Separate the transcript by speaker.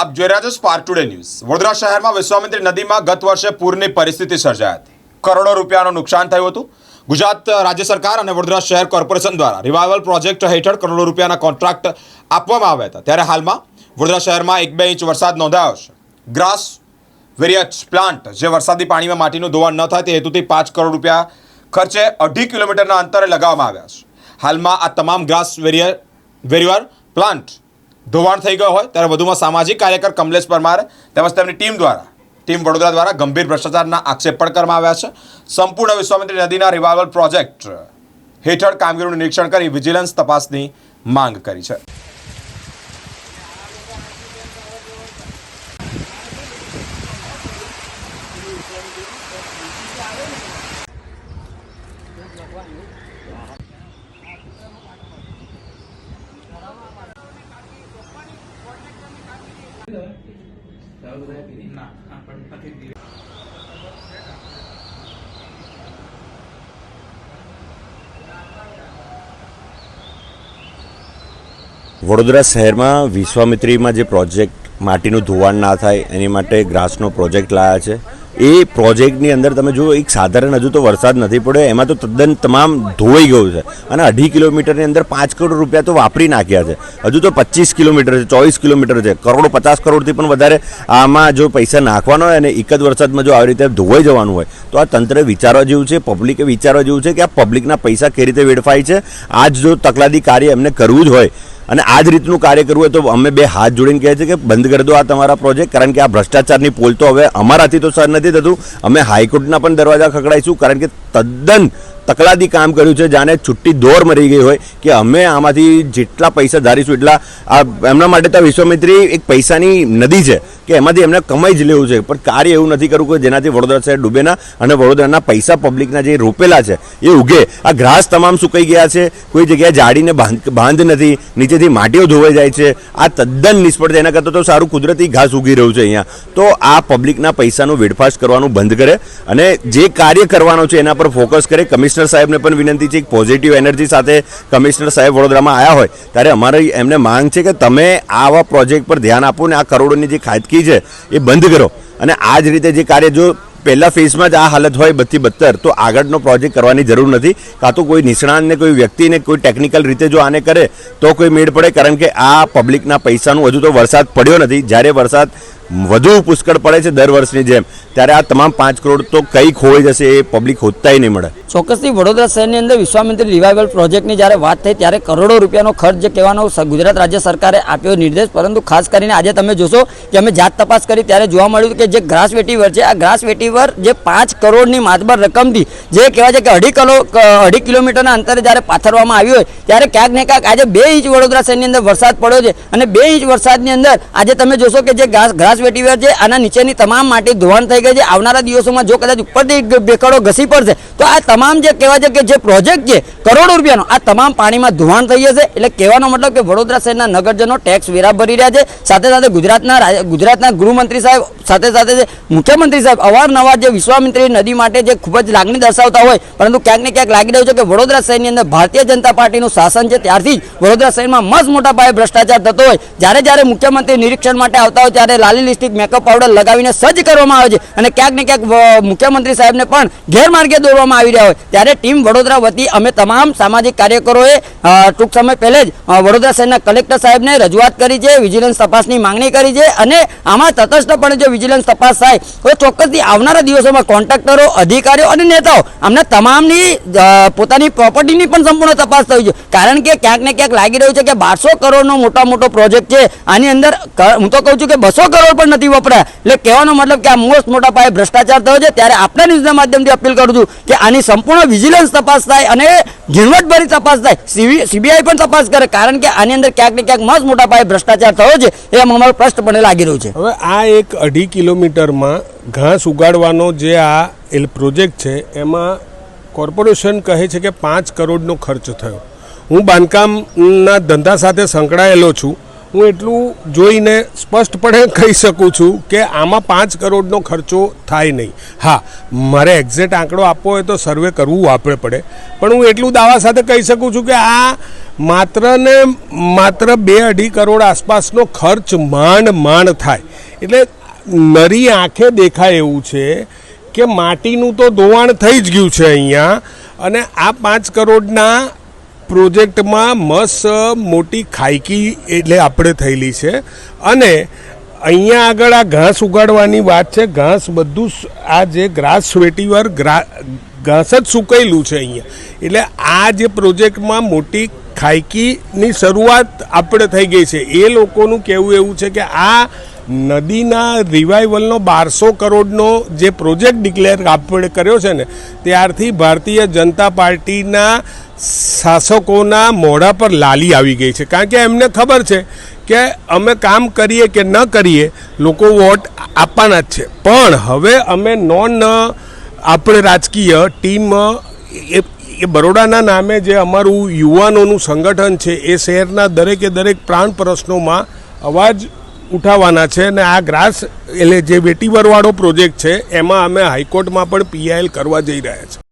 Speaker 1: આપ જોઈ રહ્યા છો સ્પાર્ક ટુડે ન્યૂઝ વડોદરા શહેરમાં વિશ્વામિત્રી નદીમાં ગત વર્ષે પૂરની પરિસ્થિતિ સર્જાઈ હતી. કરોડો રૂપિયાનું નુકસાન થયું હતું. ગુજરાત રાજ્ય સરકાર અને વડોદરા શહેર કોર્પોરેશન દ્વારા રિવાઇવલ પ્રોજેક્ટ હેઠળ કરોડો રૂપિયાના કોન્ટ્રાક્ટ આપવામાં આવ્યા હતા. ત્યારે હાલમાં વડોદરા શહેરમાં એક બે ઇંચ વરસાદ નોંધાયો છે. ગ્રાસ વેરિયચ પ્લાન્ટ જે વરસાદી પાણીમાં માટીનું ધોવાણ ન થાય તે હેતુથી પાંચ કરોડ રૂપિયા ખર્ચે અઢી કિલોમીટરના અંતરે લગાવવામાં આવ્યા છે. હાલમાં આ તમામ ગ્રાસ વેરિયર વેરિયર પ્લાન્ટ ધોવાણ થઈ ગયો હોય, ત્યારે વધુમાં સામાજિક કાર્યકર કમલેશ પરમાર તેમજ તેમની ટીમ દ્વારા, ટીમ વડોદરા દ્વારા ગંભીર ભ્રષ્ટાચારના આક્ષેપ પણ કરવામાં આવ્યા છે. સંપૂર્ણ વિશ્વામિત્રી નદીના રિવાઇવલ પ્રોજેક્ટ હેઠળ કામગીરીનું નિરીક્ષણ કરી વિજિલન્સ તપાસની માંગ કરી છે.
Speaker 2: વડોદરા શહેરમાં વિશ્વામિત્રીમાં જે પ્રોજેક્ટ માટીનું ધોવાણ ના થાય, એની માટે ગ્રાસનો પ્રોજેક્ટ લાયા છે. એ પ્રોજેક્ટની અંદર તમે જુઓ, એક સાધારણ હજુ તો વરસાદ નથી પડ્યો, એમાં તો તદ્દન તમામ ધોવાઈ ગયું છે. અને અઢી કિલોમીટરની અંદર પાંચ કરોડ રૂપિયા તો વાપરી નાખ્યા છે. હજુ તો પચીસ કિલોમીટર છે, ચોવીસ કિલોમીટર છે. કરોડો પચાસ કરોડથી પણ વધારે આમાં જો પૈસા નાખવાનો હોય અને એક જ વરસાદમાં જો આવી રીતે ધોવાઈ જવાનું હોય, તો આ તંત્ર વિચારવા જેવું છે પબ્લિકે વિચારવા જેવું છે કે આ પબ્લિકના પૈસા કઈ રીતે વેડફાય છે? આજ જો તકલાદી કાર્ય એમને કરવું જ હોય અને આ જ રીતનું કાર્ય કરવું હોય તો અમે બે હાથ જોડીને કહે છે કે બંધ કરી દો આ તમારા પ્રોજેક્ટ કારણ કે આ ભ્રષ્ટાચારની પોલ તો હવે અમારાથી તો સર નથી થતું. અમે હાઈકોર્ટના પણ દરવાજા ખખડાઈશું, કારણ કે તદ્દન તકલાદી કામ કર્યું છે, જાણે છુટ્ટી દોર મરી ગઈ હોય કે અમે આમાંથી જેટલા પૈસા ધારીશું, એટલા આ એમના માટે તો વિશ્વમિત્રી એક પૈસાની નદી છે કે એમાંથી એમને કમાઈ જ લેવું છે. પણ કાર્ય એવું નથી કરવું કે જેનાથી વડોદરા શહેર ડૂબેના અને વડોદરાના પૈસા પબ્લિકના જે રોપેલા છે, એ ઉગે. આ ઘાસ તમામ સુકાઈ ગયા છે, કોઈ જગ્યાએ જાડીને બાંધ નથી, નીચેથી માટીઓ ધોવાઈ જાય છે. આ તદ્દન નિષ્ફળ છે. એના કરતાં તો સારું કુદરતી ઘાસ ઉગી રહ્યું છે અહીંયા. તો આ પબ્લિકના પૈસાનું વેડફાશ કરવાનું બંધ કરે અને જે કાર્ય કરવાનો છે એના પર ફોકસ કરે કમિશનર સાહેબને પણ વિનંતી છે કે પોઝિટિવ એનર્જી સાથે કમિશનર સાહેબ વડોદરામાં આવ્યા હોય, ત્યારે અમારી એમને માંગ છે કે તમે આવા પ્રોજેક્ટ પર ધ્યાન આપો ને આ કરોડોની જે ખાતકી છે, એ બંધ કરો. અને આ જ રીતે જે કાર્ય જો પહેલા ફેઝમાં જ આ હાલત હોય બધી બદતર, તો આગળનો પ્રોજેક્ટ કરવાની જરૂર નથી. કાં તો કોઈ નિષ્ણાંતને, કોઈ વ્યક્તિને, કોઈ ટેકનિકલ રીતે જો આને કરે, તો કોઈ મેળ પડે, કારણ કે આ પબ્લિકના પૈસાનું હજુ તો વરસાદ પડ્યો નથી. જ્યારે વરસાદ વધુ પુષ્કળ પડે છે દર વર્ષની જેમ, ત્યારે આ તમામ પાંચ કરોડ તો કઈ ખોઈ જશે એ પબ્લિક હોતાય નહીં મળે.
Speaker 3: ચોક્કસથી વડોદરા શહેરની અંદર વિશ્વામિત્રી રિવાઇવલ પ્રોજેક્ટની જ્યારે વાત થઈ ત્યારે કરોડો રૂપિયાનો ખર્ચ કહેવાનો ગુજરાત રાજ્ય સરકારે આપ્યો નિર્દેશ, પરંતુ ખાસ કરીને આજે તમે જોશો કે અમે જાત તપાસ કરી ત્યારે જોવા મળ્યું કે જે ગ્રાસ વેટીવર છે, આ ગ્રાસ વેટીવર જે પાંચ કરોડની માતબર રકમથી જે કહેવાય છે કે અઢી કલો અઢી કિલોમીટરના અંતરે જ્યારે પાથરવામાં આવ્યું હોય ત્યારે ક્યાંક ને ક્યાંક આજે બે ઇંચ વડોદરા શહેરની અંદર વરસાદ પડ્યો છે અને બે ઇંચ વરસાદની અંદર આજે તમે જોશો કે જે ગ્રાસ ગ્રાસ વેટીવર છે આના નીચેની તમામ માટી ધોવાણ થઈ ગઈ છે. આવનારા દિવસોમાં જો કદાચ ઉપરથી ભેખડો ઘસી પડશે તો આ તમામ જે કહેવાય છે કે જે પ્રોજેક્ટ છે, કરોડો રૂપિયાનો, આ તમામ પાણીમાં ધોવાણ થઈ જશે. એટલે કહેવાનો મતલબ કે વડોદરા શહેરના નગરજનો ટેક્સ વેરા ભરી રહ્યા છે. સાથે સાથે ગુજરાતના ગુજરાતના ગૃહમંત્રી સાહેબ, સાથે સાથે જે મુખ્યમંત્રી સાહેબ, અવારનવાર જે વિશ્વામિત્રી નદી માટે જે ખૂબ જ લાગણી દર્શાવતા હોય, પરંતુ ક્યાંક ને ક્યાંક લાગી રહ્યું છે કે વડોદરા શહેરની અંદર ભારતીય જનતા પાર્ટીનું શાસન છે, ત્યારથી જ વડોદરા શહેરમાં મસ્ત મોટા પાયે ભ્રષ્ટાચાર થતો હોય. જ્યારે જ્યારે મુખ્યમંત્રી નિરીક્ષણ માટે આવતા હોય, ત્યારે લાલી લિસ્ટિક મેકઅપ પાવડર લગાવીને સજ્જ કરવામાં આવે છે. અને ક્યાંક ને ક્યાંક મુખ્યમંત્રી સાહેબને પણ ગેરમાર્ગે દોરવામાં આવી રહ્યા હોય. ત્યારે ટીમ વડોદરા વતી અમે તમામ સામાજિક કાર્યકરોએ ટૂંક સમય પહેલે જ વડોદરા શહેરના કલેક્ટર સાહેબને રજૂઆત કરી છે, વિજિલન્સ તપાસની માંગણી કરી છે અને આમાં તટસ્થપણે જો વિજિલન્સ તપાસ થાય, તો ચોક્કસથી આવનારા દિવસોમાં કોન્ટ્રાક્ટરો, અધિકારીઓ અને નેતાઓ આમને તમામની પોતાની પ્રોપર્ટીની પણ સંપૂર્ણ તપાસ થવી છે કારણ કે ક્યાંક ને ક્યાંક લાગી રહ્યું છે કે બારસો કરોડનો મોટા મોટો પ્રોજેક્ટ છે. આની અંદર હું તો કહું છું કે બસો કરોડ પણ નથી વપરાયા. એટલે કહેવાનો મતલબ કે આ મોસ્ટ મોટા પાયે ભ્રષ્ટાચાર થયો છે. ત્યારે આપણા ન્યૂઝના માધ્યમથી અપીલ કરું છું કે આની સંપૂર્ણ વિજિલન્સ તપાસ થાય અને ઝીણવટભરી તપાસ થાય. સીબીઆઈ પણ તપાસ કરે, કારણ કે આની અંદર ક્યાંક ને ક્યાંક મસ્ત મોટા પાયે ભ્રષ્ટાચાર થયો છે, એ અમારો પ્રશ્નપણે લાગી રહ્યું છે.
Speaker 4: હવે આ એક અઢી કિલોમીટરમાં ઘાસ ઉગાડવાનો જે આ એલ પ્રોજેક્ટ છે, એમાં કોર્પોરેશન કહે છે કે પાંચ કરોડનો ખર્ચ થયો. હું બાંધકામના ધંધા સાથે સંકળાયેલો છું. હું એટલું જોઈને સ્પષ્ટપણે કહી શકું છું કે આમાં પાંચ કરોડનો ખર્ચો થાય નહીં. હા, મારે એક્ઝેક્ટ આંકડો આપવો હોય તો સર્વે કરવું આપણે પડે. પણ હું એટલું દાવા સાથે કહી શકું છું કે આ માત્ર ને માત્ર બે અઢી કરોડ આસપાસનો ખર્ચ માંડ માંડ થાય. એટલે નરી આંખે દેખાય એવું છે કે માટીનું તો ધોવાણ થઈ જ ગયું છે અહીંયા. અને આ પાંચ કરોડના પ્રોજેક્ટમાં મસ્ત મોટી ખાયકી એટલે આપણે થયેલી છે. અને અહીંયા આગળ આ ઘાસ ઉગાડવાની વાત છે. ઘાસ બધું આ જે ગ્રાસ સ્વેટીવર ઘાસ જ સુકાયેલું છે અહીંયા. એટલે આ જે પ્રોજેક્ટમાં મોટી ખાયકીની શરૂઆત આપણે થઈ ગઈ છે. એ લોકોનું કહેવું એવું છે કે આ નદીના રિવાઇવલનો બારસો કરોડનો જે પ્રોજેક્ટ ડિક્લેર આપણે કર્યો છે ને, ત્યારથી ભારતીય જનતા પાર્ટીના શાસકોના મોઢા પર લાલી આવી ગઈ છે. કારણ કે એમને ખબર છે કે અમે કામ કરીએ કે ન કરીએ, લોકો વોટ આપવાના જ છે. પણ હવે અમે નોન આપણે રાજકીય ટીમ એ એ બરોડાના નામે જે અમારું યુવાનોનું સંગઠન છે, એ શહેરના દરેકે દરેક પ્રાણ પ્રશ્નોમાં અવાજ ઉઠાવવાના છે અને આ ગ્રાસ, એટલે જે વેટીવરવાળો પ્રોજેક્ટ છે, એમાં અમે હાઈકોર્ટમાં પણ પીઆઈએલ કરવા જઈ રહ્યા છે.